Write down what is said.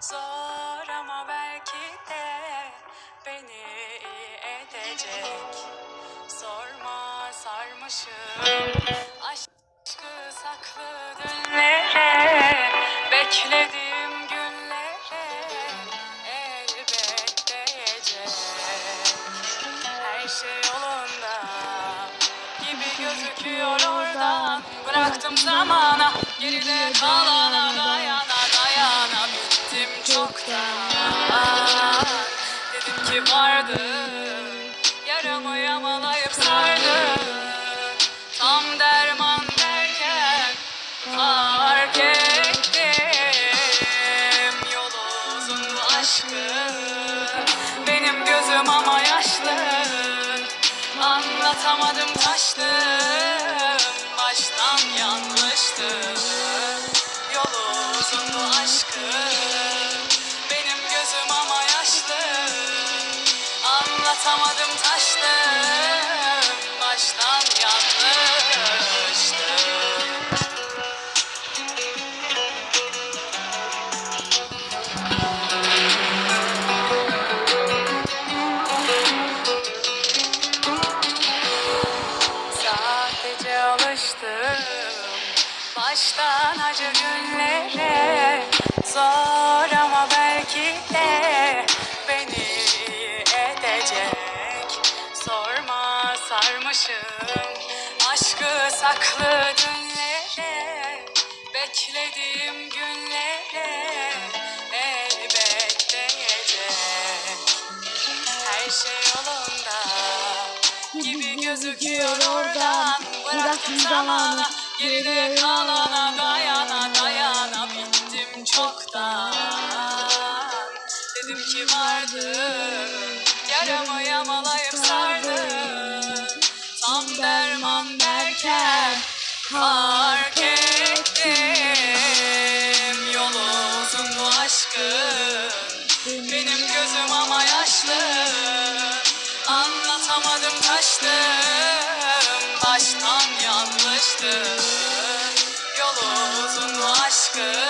Zor ama belki de beni iyi edecek. Sorma sarmışım. Aşkı saklı dünlere Beklediğim günlere elbet değecek Her şey yolunda gibi gözüküyor oradan. Bıraktım zamana geride kalana dayana Yaramı yamalayıp sardın Tam derman derken Fark ettim. Yolu uzun bu aşkın Benim gözüm ama yaşlı. Anlatamadım taştım alıştım. Baştan acı günlere. Zor ama belki de Beni iyi edecek. Sorma sarmışım. Aşkı saklı dünlere Beklediğim günlere Elbet değecek her şey yolunda gibi gözüküyor oradan Zamana geride kalana dayana dayana bittim çoktan. Dedim ki vardı yarama yamalayıp sardı. Tam derman derken fark ettim. Yolu uzun bu aşkın benim gözüm ama yaşlı. Anlatamadım kaçtı aşkı Yol uzun aşkı